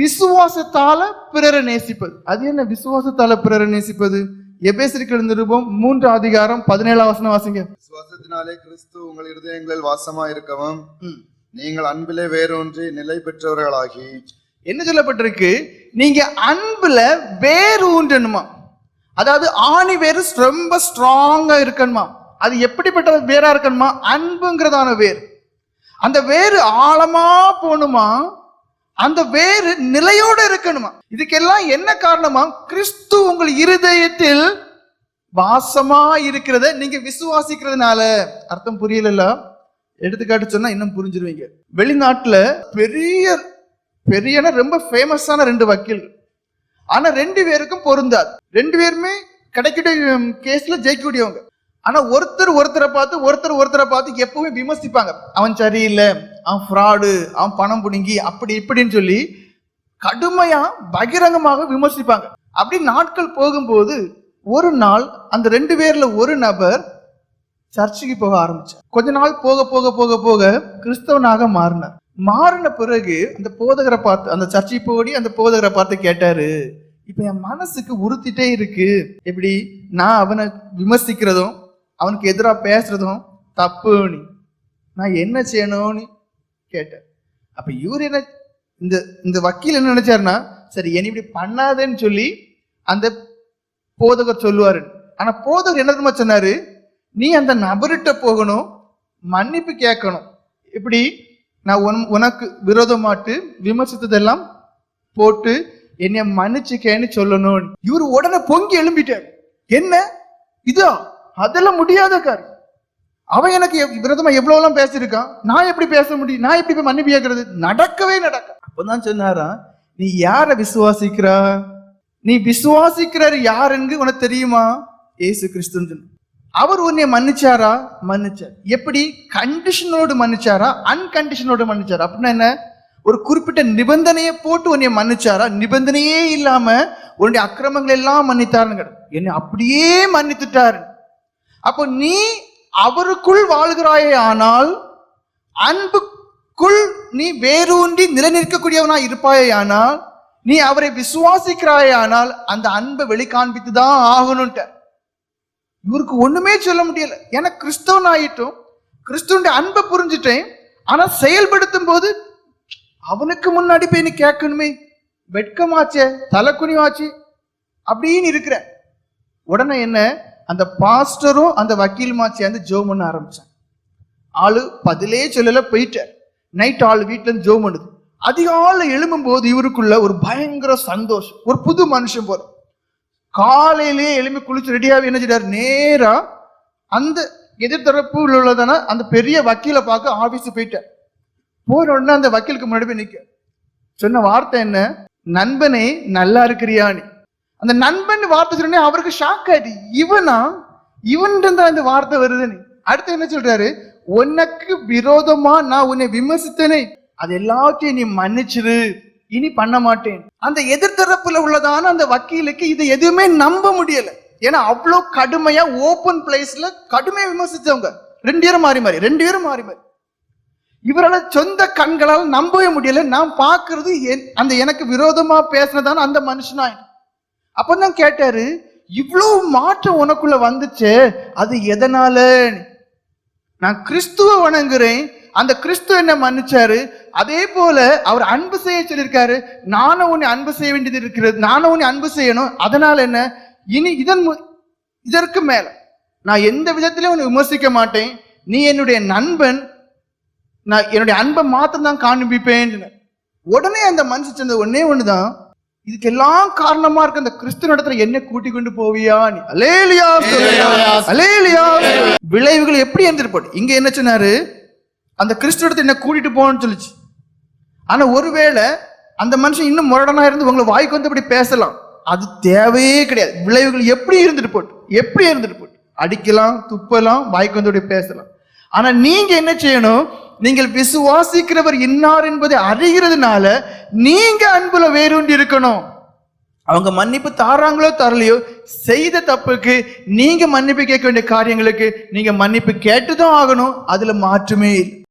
விசுவாசத்தால பிறரை நேசிப்பது. அது என்ன? விசுவாசத்தால பிறரை நேசிப்பது? எபேசிருக்கிற நிருபம் மூன்று அதிகாரம் பதினேழாம் வசனம் வாசிங்க. விசுவாசத்தினாலே கிறிஸ்து உங்கள் இருதயங்களில் வாசமா இருக்கவும். நீங்கள் அன்பிலே வேரூன்றி நிலை பெற்றவர்களாகி. என்ன சொல்லப்பட்டிருக்கு? நீங்க அன்புல வேறு ஊன்றணுமா அதாவது ஆணி வேறு ரொம்ப ஸ்ட்ராங்கா இருக்கணுமா? அது எப்படிப்பட்ட வேரா இருக்கணுமா? அன்புங்கிறதான வேர். அந்த வேறு ஆழமா போகணுமா அந்த வேறு நிலையோடு இருக்கணுமா? இதுக்கெல்லாம் என்ன காரணமா? கிறிஸ்து உங்கள் இருதயத்தில் வாசமா இருக்கிறத நீங்க விசுவாசிக்கிறதுனால. அர்த்தம் புரியல எடுத்துக்காட்டு சொன்னா இன்னும் புரிஞ்சிருவீங்க. வெளிநாட்டுல பெரிய பெரியனா ரொம்ப ஃபேமஸான ரெண்டு வக்கீல். ஆனா ரெண்டு பேருக்கும் பொருந்தாது. ரெண்டு பேருமே கிடைக்கக்கூடிய கேஸ்ல ஜெயிக்கக்கூடியவங்க. ஆனா ஒருத்தர் ஒருத்தரை பார்த்து ஒருத்தர் ஒருத்தரை பார்த்து எப்பவுமே விமர்சிப்பாங்க. அவன் சரியில்லை அவன் ஃப்ராடு அவன் பணம் புடுங்கி அப்படி இப்படின்னு சொல்லி கடுமையா பகிரங்கமாக விமர்சிப்பாங்க. அப்படி நாட்கள் போகும்போது ஒரு நாள் அந்த ரெண்டு பேர்ல ஒரு நபர் சர்ச்சுக்கு போக ஆரம்பிச்சார். கொஞ்ச நாள் போக போக போக போக கிறிஸ்தவனாக மாறினார். மாறின பிறகு அந்த போதகரை பார்த்து அந்த சர்ச்சைக்கு போடி அந்த போதகரை பார்த்து கேட்டாரு இப்ப என் மனசுக்கு உறுத்திட்டே இருக்கு. எப்படி நான் அவனை விமர்சிக்கிறதும் அவனுக்கு எதிராக பேசுறதும் தப்புன்னு. நான் என்ன செய்யணும்னு கேட்டேன். அப்ப இவர் என்ன இந்த இந்த வக்கீல் என்ன நினைச்சாருன்னா சரி என்ன இப்படி பண்ணாதேன்னு சொல்லி அந்த போதகர் சொல்லுவாரு. ஆனா போதகர் என்ன தெரியுமா சொன்னாரு? நீ அந்த நபர்கிட்ட போகணும் மன்னிப்பு கேட்கணும். இப்படி நான் உன் உனக்கு விரோதமாட்டு விமர்சித்ததெல்லாம் போட்டு என்னை மன்னிச்சுக்கேன்னு சொல்லணும் இவர் உடனே பொங்கி எழும்பிட்டார். என்ன? இதோ? அதெல்லாம் முடியாத காரியம். அவன் எனக்கு எவ்- விரோதமா எவ்வளவுலாம் பேசியிருக்கான்? நான் எப்படி பேச முடியும்? நான் எப்படி போய் மன்னிப்பு கேட்கறது? நடக்கவே நடக்க அப்பதான் சொன்னாரா நீ யார விசுவாசிக்கிறா? நீ விசுவாசிக்கிறார் யாருன்னு உனக்கு தெரியுமா? ஏசு கிறிஸ்துன்னு அவர் உன்னை மன்னிச்சாரா? மன்னிச்சார். எப்படி? கண்டிஷனோடு மன்னிச்சாரா? அன்கண்டிஷனோடு மன்னிச்சாரா? அப்படின்னா என்ன? ஒரு குறிப்பிட்ட நிபந்தனையை போட்டு உன்னை மன்னிச்சாரா? நிபந்தனையே இல்லாம உன்னுடைய அக்கிரமங்கள் எல்லாம் மன்னித்தாருங்க என்னை அப்படியே மன்னித்துட்டாரு அப்போ நீ அவருக்குள் வாழ்கிறாயே ஆனால் அன்புக்குள் நீ வேரூன்றி நிலைநிற்கக்கூடியவனா இருப்பாயே ஆனால் நீ அவரை விசுவாசிக்கிறாயே ஆனால் அந்த அன்பை வெளிக்காண்பித்து தான் ஆகணும்ட்ட. இவருக்கு ஒண்ணுமே சொல்ல முடியல. ஏன்னா கிறிஸ்தவன் ஆயிட்டும். கிறிஸ்துவனுடைய அன்பை புரிஞ்சுட்டேன். ஆனா செயல்படுத்தும் போது அவனுக்கு முன்னாடி போய் நீ கேட்கணுமே. வெட்கமாச்சே தலைக்குனிவாச்சு அப்படின்னு இருக்கிற. உடனே என்ன? அந்த பாஸ்டரும் அந்த வக்கீலுமா சேர்ந்து ஜோம் பண்ண ஆரம்பிச்சாங்க. ஆளு பதிலே சொல்லல போயிட்டார். நைட் ஆள் வீட்டிலேருந்து ஜோம் பண்ணுது. அதிகாலை எழும்பும் போது இவருக்குள்ள ஒரு பயங்கர சந்தோஷம். ஒரு புது மனுஷன் போல காலையிலேயே எழும்பி குளிச்சு ரெடியாக என்ன செய்றாரு? நேரா அந்த எதிர்த்தரப்பு உள்ளதான அந்த பெரிய வக்கீலை பார்க்க ஆபீஸ் போயிட்டார். போன உடனே அந்த வக்கீலுக்கு முன்னாடி போய் நிற்க. சொன்ன வார்த்தை என்ன? நண்பனே நல்லா இருக்கிறியான்னு அந்த நண்பன் வார்த்தை சொன்னே அவருக்கு ஷாக் ஆயிட்டு இவனா? இவன் தான் இந்த வார்த்தை வருதுன்னு. அடுத்து என்ன சொல்றாரு? உனக்கு விரோதமா நான் உன்னை விமர்சித்தனே. அது எல்லாத்தையும் நீ மன்னிச்சிரு. இனி பண்ண மாட்டேன். அந்த எதிர்த்தரப்புல உள்ளதான அந்த வக்கீலுக்கு இதை எதுவுமே நம்ப முடியல. ஏன்னா அவ்வளோ கடுமையா ஓப்பன் பிளேஸ்ல கடுமையா விமர்சித்தவங்க ரெண்டு பேரும் மாறி மாறி ரெண்டு பேரும் மாறி மாறி. இவரால் சொந்த கண்களால் நம்பவே முடியல. நான் பார்க்கறது என்- அந்த எனக்கு விரோதமா பேசினதான அந்த மனுஷனா அப்பதான் கேட்டாரு இவ்வளவு மாற்றம் உனக்குள்ள வந்துச்சே அது எதனால? நான் கிறிஸ்துவ வணங்குறேன். அந்த கிறிஸ்து என்ன மன்னிச்சாரு? அதே போல அவர் அன்பு செய்ய சொல்லியிருக்காரு. நானும் உன்னை அன்பு செய்ய வேண்டியது இருக்கிறது. நானும் உன்னை அன்பு செய்யணும். அதனால என்ன? இனி இதன் மு- இதற்கு மேல. நான் எந்த விதத்திலும் உன்னை விமர்சிக்க மாட்டேன். நீ என்னுடைய நண்பன். நான் என்னுடைய அன்பை மாத்திரம் தான் காண்பிப்பேன். உடனே அந்த மனுஷன் சொன்னது ஒன்னே ஒண்ணுதான். இதுக்கெல்லாம் காரணமா இருக்க அந்த கிறிஸ்து இடத்துல என்ன கூட்டி கொண்டு போவியா நீ? அலேலியா அலேலியா விளைவுகள் எப்படி இருந்திருப்போம் இங்க என்ன சொன்னாரு? அந்த கிறிஸ்து இடத்துல என்ன கூட்டிட்டு போகணும்னு சொல்லுச்சு. ஆனா ஒருவேளை அந்த மனுஷன் இன்னும் முரடனா இருந்து உங்களை வாய்க்கு வந்து இப்படி பேசலாம். அது தேவையே கிடையாது. விளைவுகள் எப்படி இருந்துட்டு போட்டு எப்படி இருந்துட்டு போட்டு. அடிக்கலாம் துப்பலாம் வாய்க்கு வந்து பேசலாம். ஆனா நீங்க என்ன செய்யணும்? நீங்கள் விசுவாசிக்கிறவர் இன்னார் என்பதை அறிகிறதுனால நீங்க அன்புல வேரூண்டி இருக்கணும். அவங்க மன்னிப்பு தாராங்களோ தரலையோ செய்த தப்புக்கு நீங்க மன்னிப்பு கேட்க வேண்டிய காரியங்களுக்கு நீங்க மன்னிப்பு கேட்டுதான் ஆகணும். அதுல மாற்றுமே